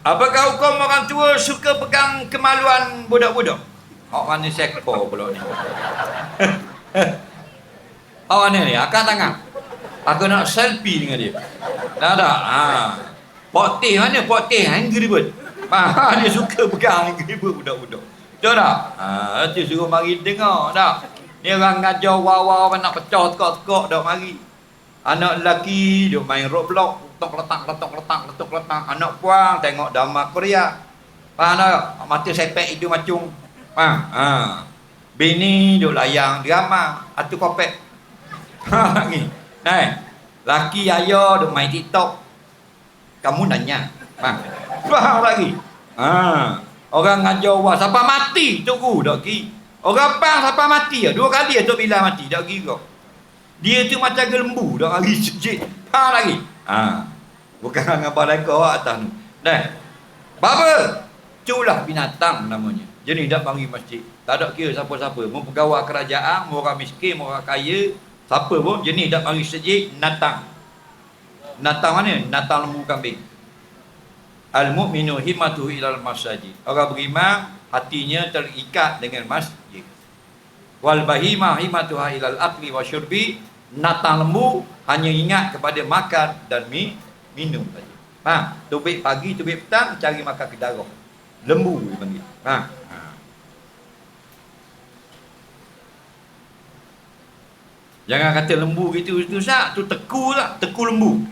Apakah hukum orang tua suka pegang kemaluan budak-budak? Awak mana sekpo pula ni? Awak mana ni? Angkat tangan. Aku nak selfie dengan dia. Dah dah. Ha. Pok teh mana? Pok teh Angry Bird. Ha, dia suka pegang Angry Bird budak-budak. Betul tak? Ha, tu suruh mari dengar tak? Ni orang ngajar wow-wow nak pecah tekak-tekak dah mari. Anak lelaki dia main Roblox, letak letak letak letak letak letak. Anak puang tengok drama Korea. Faham tak? Mata sepek itu macam. Ha, ha. Bini duk layang drama, atu kopek. Ha ni. Nai. Laki ayah duk main TikTok. Kamu nanya. Ha. Faham lagi? Ha. Orang ngajar wah siapa mati tunggu dak ki. Orang pang siapa mati ya? Dua kali tu bila mati dak kira. Dia tu macam gelembu dak hari sejid. Ha lagi. Ha. Bukan dengan balai kau atas tu. Dah. Bapa. Culah binatang namanya. Jadi dak panggil masjid. Tak ada kira siapa-siapa. Mau pegawai kerajaan, mau orang miskin, mau orang kaya, siapa pun jenis dak panggil masjid natang. Natang mana? Natang lembu kambing. Al-mu'minu himmatuhu ilal masajid. Orang beriman hatinya terikat dengan masjid. Wal bahimah himmatuha ilal akli wa syurbi. Natang lembu hanya ingat kepada makan dan mi, minum saja. Ha, tubik pagi, tubik petang cari makan ke darah. Lembu panggil. Ha. Jangan kata lembu gitu itu sah, tu teku lah, teku lembu.